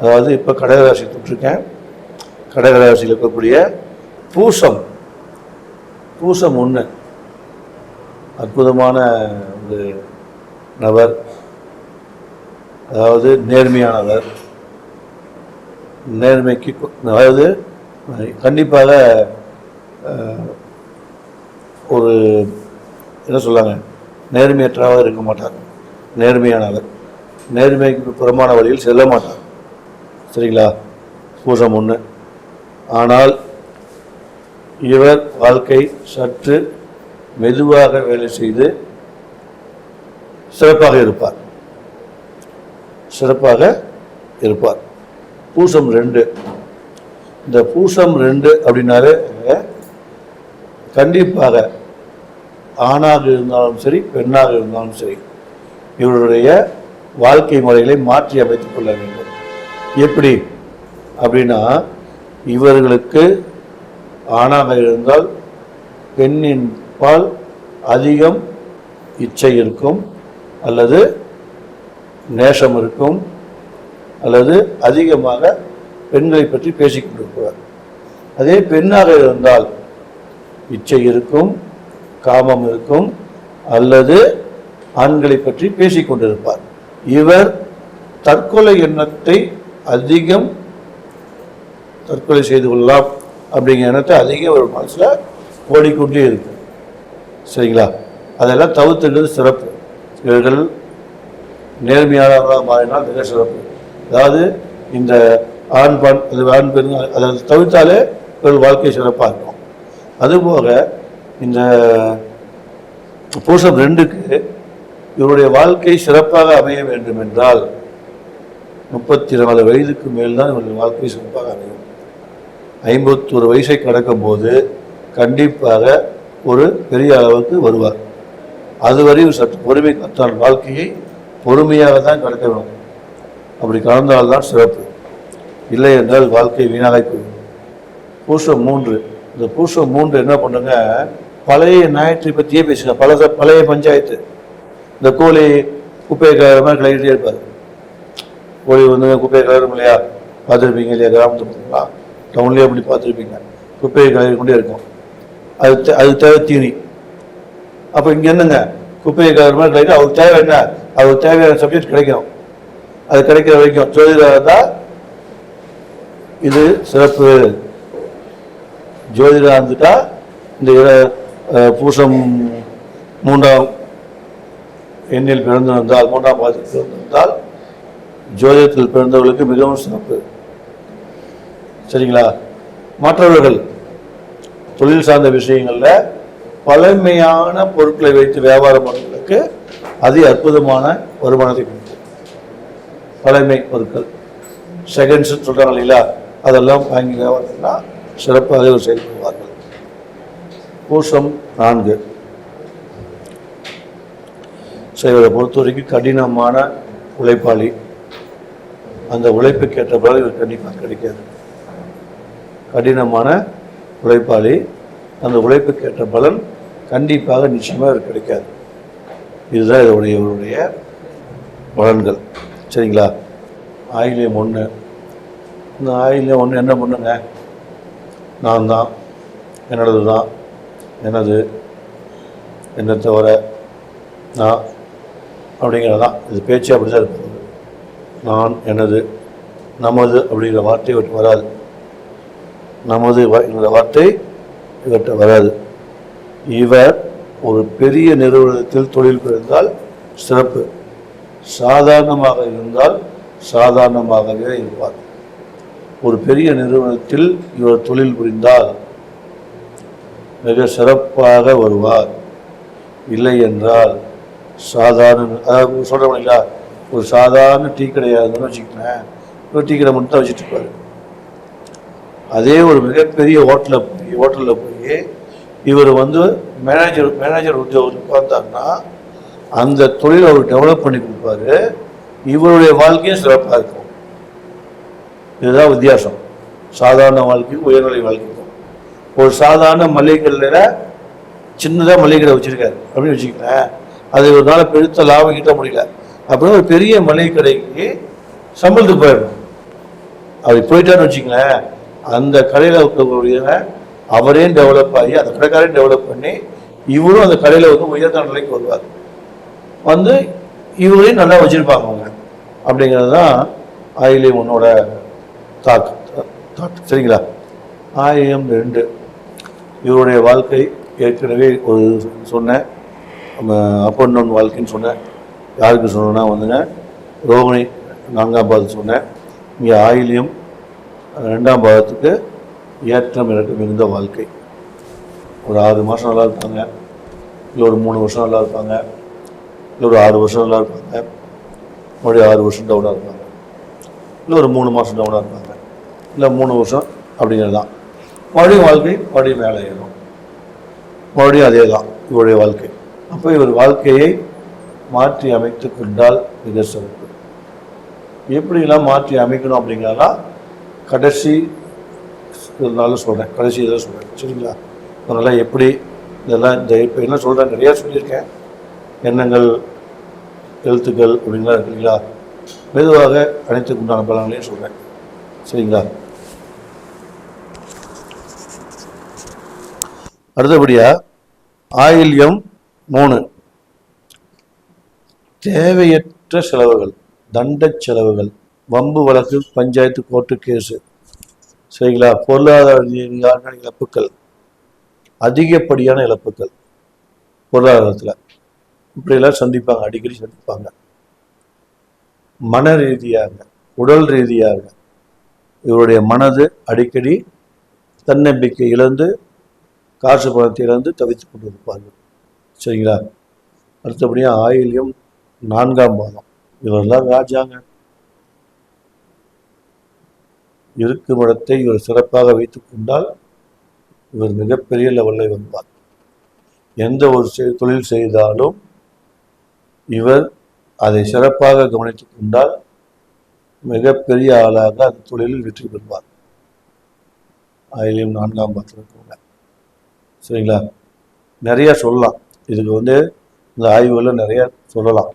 அதாவது இப்போ கடகராசி தொட்டிருக்கேன். கடகராசியில் இருக்கக்கூடிய பூசம். பூசம் ஒன்று அற்புதமான ஒரு நபர். அதாவது நேர்மையானவர். நேர்மைக்கு அதாவது கண்டிப்பாக ஒரு என்ன சொல்லாங்க நேர்மையற்றவர் இருக்க மாட்டார். நேர்மையானவர். நேர்மைக்கு புறமான வழியில் செல்ல மாட்டார். சரிங்களா பூசம் ஒன்று ஆனால் இவர் வாழ்க்கை சற்று மெதுவாக வேலை செய்து சிறப்பாக இருப்பார். சிறப்பாக இருப்பார். பூசம் ரெண்டு. இந்த பூசம் ரெண்டு அப்படின்னாலே கண்டிப்பாக ஆணாக இருந்தாலும் சரி பெண்ணாக இருந்தாலும் சரி இவருடைய வாழ்க்கை முறைகளை மாற்றி அமைத்துக் கொள்ள வேண்டும். எப்படி? அப்படின்னா இவர்களுக்கு ஆணாக இருந்தால் பெண்ணின் பால் அதிகம் இச்சை இருக்கும் அல்லது நேசம் இருக்கும் அல்லது அதிகமாக பெண்களை பற்றி பேசிக்கொண்டிருப்பார் அதே பெண்ணாக இருந்தால் இச்சை இருக்கும் காமம் இருக்கும் அல்லது ஆண்களை பற்றி பேசிக்கொண்டிருப்பார் இவர் தற்கொலை எண்ணத்தை அதிகம் தற்கொலை செய்து கொள்ளலாம் அப்படிங்கிற எண்ணத்தை அதிகம் ஒரு மனசில் ஓடிக்கொண்டே இருக்கு. சரிங்களா? அதெல்லாம் தவிர்த்துன்றது சிறப்பு. இவர்கள் நேர்மையானவராக மாறினால் மிக சிறப்பு. அதாவது இந்த ஆண் பண் அது ஆண் பெண் அதை தவிர்த்தாலே இவர்கள் வாழ்க்கை சிறப்பாக இருக்கும். அதுபோக இந்த பூசம் ரெண்டுக்கு இவருடைய வாழ்க்கை சிறப்பாக அமைய வேண்டும் என்றால் முப்பத்தி நாலு வயதுக்கு மேல் தான் இவருடைய வாழ்க்கை சிறப்பாக அமையும். ஐம்பத்தொரு வயசை கடக்கும் போது கண்டிப்பாக ஒரு பெரிய அளவுக்கு வருவார். அதுவரை சற்று பொறுமை கற்றால் வாழ்க்கையை பொறுமையாக தான் கடக்க வேண்டும். அப்படி கலந்தால்தான் சிறப்பு. இல்லை என்றால் வாழ்க்கை வீணாக போயிடும் பூசம் மூன்று. இந்த பூசம் மூன்று என்ன பண்ணுங்க? பழைய ஞாயிற்றை பற்றியே பேசுங்க. பல பழைய பஞ்சாயத்து. இந்த கோழி குப்பையை மாதிரி கழுவிட்டே இருப்பார். கோழி வந்து குப்பையை கலரும் இல்லையா? பார்த்துருப்பீங்க இல்லையா? கிராமத்து பார்த்தீங்களா டவுன்லேயே அப்படி பார்த்துருப்பீங்க. குப்பையை கலரி கொண்டே இருக்கும். அது தே- அது தேவை தீனி. அப்போ இங்கே என்னங்க? குப்பையை கலர் மாதிரி கிடைக்கும். அவருக்கு தேவை என்ன? அவருக்கு தேவையான சப்ஜெக்ட் கிடைக்கும். அது கிடைக்கிற வரைக்கும். ஜோதிடராக தான் இது சிறப்பு. ஜோதிடா இருந்துட்டா இந்த பூசம் மூன்றாம் எண்ணில் பிறந்திருந்தால் மூன்றாம் பாதத்தில் பிறந்திருந்தால் ஜோதிடத்தில் பிறந்தவர்களுக்கு மிகவும் சிறப்பு. சரிங்களா? மற்றவர்கள் தொழில் சார்ந்த விஷயங்களில் பழமையான பொருட்களை வைத்து வியாபாரம் பண்ணுறதுக்கு அதி அற்புதமான வருமானத்தை கொடுக்கும். பழமை பொருட்கள். செகண்ட்ஸ் சொல்கிறாங்க இல்லைங்களா? அதெல்லாம் வாங்கி வியாபாரம்னா சிறப்பாக செயல்படுவார்கள். பூசம் நான்கு. செய்வதை பொறுத்த வரைக்கும் கடினமான உழைப்பாளி. அந்த உழைப்புக்கு ஏற்ற பலன் இவர் கண்டிப்பாக கிடைக்காது கடினமான உழைப்பாளி. அந்த உழைப்புக்கு ஏற்ற பலன் கண்டிப்பாக நிச்சயமாக இவர் கிடைக்காது. இதுதான் இதனுடைய இவருடைய பலன்கள். சரிங்களா? ஆயிலியம் ஒன்று இந்த ஆயிலியம் ஒன்று என்ன பண்ணுங்க? நான் தான். என்னோடது தான். எனது என்னை தவிர நான் அப்படிங்கிறதான். இது பேச்சு அப்படி தான் இருக்கும் நான் எனது நமது அப்படிங்கிற வார்த்தை இவற்றை வராது. நமது வ- என்கிற வார்த்தை இவற்றை வராது. இவர் ஒரு பெரிய நிறுவனத்தில் தொழில் புரிந்தால் சிறப்பு. சாதாரணமாக இருந்தால் சாதாரணமாகவே இருப்பார். ஒரு பெரிய நிறுவனத்தில் இவர் தொழில் புரிந்தால் மிக சிறப்பாக வருவார். இல்லை என்றால் சாதாரண அதாவது சொல்கிறவங்களா ஒரு சாதாரண டீ கடையாக இருந்தோம்னு வச்சுக்கோங்களேன் ஒரு டீ கடை மட்டும் தான் வச்சுட்டு இருப்பார். அதே ஒரு மிகப்பெரிய ஹோட்டலில் போய் ஹோட்டலில் போய் இவர் வந்து மேனேஜர் மேனேஜர் உத்தியோகத்தில் பார்த்தாருன்னா அந்த தொழில் அவர் டெவலப் பண்ணி கொடுப்பாரு. இவருடைய வாழ்க்கையும் சிறப்பாக இருக்கும். இதுதான் வித்தியாசம். சாதாரண வாழ்க்கைக்கும் உயர்நிலை வாழ்க்கைக்கும். ஒரு சாதாரண மளிகை கடையில் சின்னதாக மளிகை கடை வச்சிருக்காரு. அப்படின்னு வச்சுக்கோங்களேன் அது ஒரு நாள் பெருத்த லாபம் கிட்ட முடியல. அப்புறம் ஒரு பெரிய மளிகை கடைக்கு சம்பளத்துக்கு போயிடணும். அப்படி போயிட்டான்னு வச்சுங்களேன் அந்த கடையில் இருக்கக்கூடிய அவரே டெவலப் ஆகி அந்த கடைக்காரையும் டெவலப் பண்ணி இவரும் அந்த கடையில் வந்து உயர்ந்த நிலைக்கு வருவார். வந்து இவரையும் நல்லா வச்சிருப்பாங்க அவங்க. அப்படிங்கிறது தான் ஆயிலே உன்னோட தாக்கு தாட் சரிங்களா? ஆயிரம் ரெண்டு. இவருடைய வாழ்க்கை ஏற்கனவே ஒரு சொன்னேன். நம்ம அப் அண்ட் டவுன் வாழ்க்கைன்னு சொன்னேன். யாருக்கு சொன்னோன்னா வந்துங்க ரோகிணி நான்காம் பாதம் சொன்னேன். இங்கே ஆயிலியம் ரெண்டாம் பாதத்துக்கு ஏற்றம் இறக்கம் இருந்த வாழ்க்கை. ஒரு ஆறு மாதம் நல்லா இருப்பாங்க. இல்லை ஒரு மூணு வருஷம் நல்லா இருப்பாங்க. இல்லை ஒரு ஆறு வருஷம் நல்லா இருப்பாங்க. மறுபடியும் ஆறு வருஷம் டவுனாக இருப்பாங்க. இல்லை ஒரு மூணு மாதம் டவுனாக இருப்பாங்க. இல்லை மூணு வருஷம் அப்படிங்கிறது தான். மறுபடியும் வாழ்க்கை மறுபடியும் மேலே ஏறும். மறுபடியும் அதே தான் இவருடைய வாழ்க்கை. அப்போ இவர் வாழ்க்கையை மாற்றி அமைத்து கொண்டால் மிக சிறப்பு. எப்படிலாம் மாற்றி அமைக்கணும் அப்படிங்கிறதா கடைசி இதனால சொல்கிறேன் கடைசி இதெல்லாம் சொல்கிறேன் சரிங்களா? அதனால் எப்படி இதெல்லாம் இந்த இப்போ என்ன சொல்கிறேன் நிறையா சொல்லியிருக்கேன். எண்ணங்கள் எழுத்துக்கள் அப்படின்லாம் இருக்கு மெதுவாக அனைத்துக்கு உண்டான பலன்களையும் சொல்கிறேன் சரிங்களா? அடுத்தபடியாக ஆயில்யம் மூணு. தேவையற்ற செலவுகள் தண்ட செலவுகள் வம்பு வழக்கு பஞ்சாயத்து கோர்ட்டு கேஸு சரிங்களா? பொருளாதார ரீதியான இழப்புக்கள் அதிகப்படியான இழப்புக்கள் பொருளாதாரத்தில். இப்படியெல்லாம் சந்திப்பாங்க அடிக்கடி சந்திப்பாங்க. மன ரீதியாக உடல் ரீதியாக இவருடைய மனது அடிக்கடி தன்னம்பிக்கை இழந்து காசு பணத்தை இழந்து தவித்து கொண்டு இருப்பார்கள் சரிங்களா? அடுத்தபடியாக ஆயில்யம் நான்காம் பாதம். இவரெல்லாம் ராஜாங்க. இருக்கும் இடத்தை இவர் சிறப்பாக வைத்துக் கொண்டால் இவர் மிகப்பெரிய லெவலில் வந்தார். எந்த ஒரு தொழில் செய்தாலும் இவர் அதை சிறப்பாக கவனித்துக் கொண்டால் மிகப்பெரிய ஆளாக அந்த தொழிலில் வெற்றி பெறுவார். அதிலையும் நான்காம் பாத்திரம் இருக்கவங்க. சரிங்களா? நிறைய சொல்லலாம். இதுக்கு வந்து இந்த ஆய்வுகளில் நிறைய சொல்லலாம்.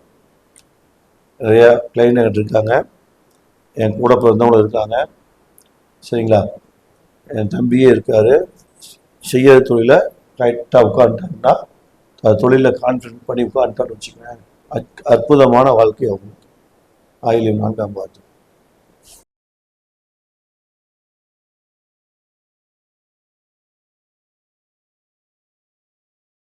நிறையா கிளைண்ட் இருக்காங்க. என் கூட பிறந்தவங்களும் இருக்காங்க. சரிங்களா? என் தம்பியே இருக்கார். செய்கிற தொழிலை கரெக்டாக உட்காந்துட்டாங்கன்னா தொழிலில் கான்ஃபிடன்ட் பண்ணி உட்காந்துட்டான்னு வச்சுக்கோங்க அற்- அற்புதமான வாழ்க்கை அவங்களுக்கு ஆயிலையும் நான்காம் பார்த்து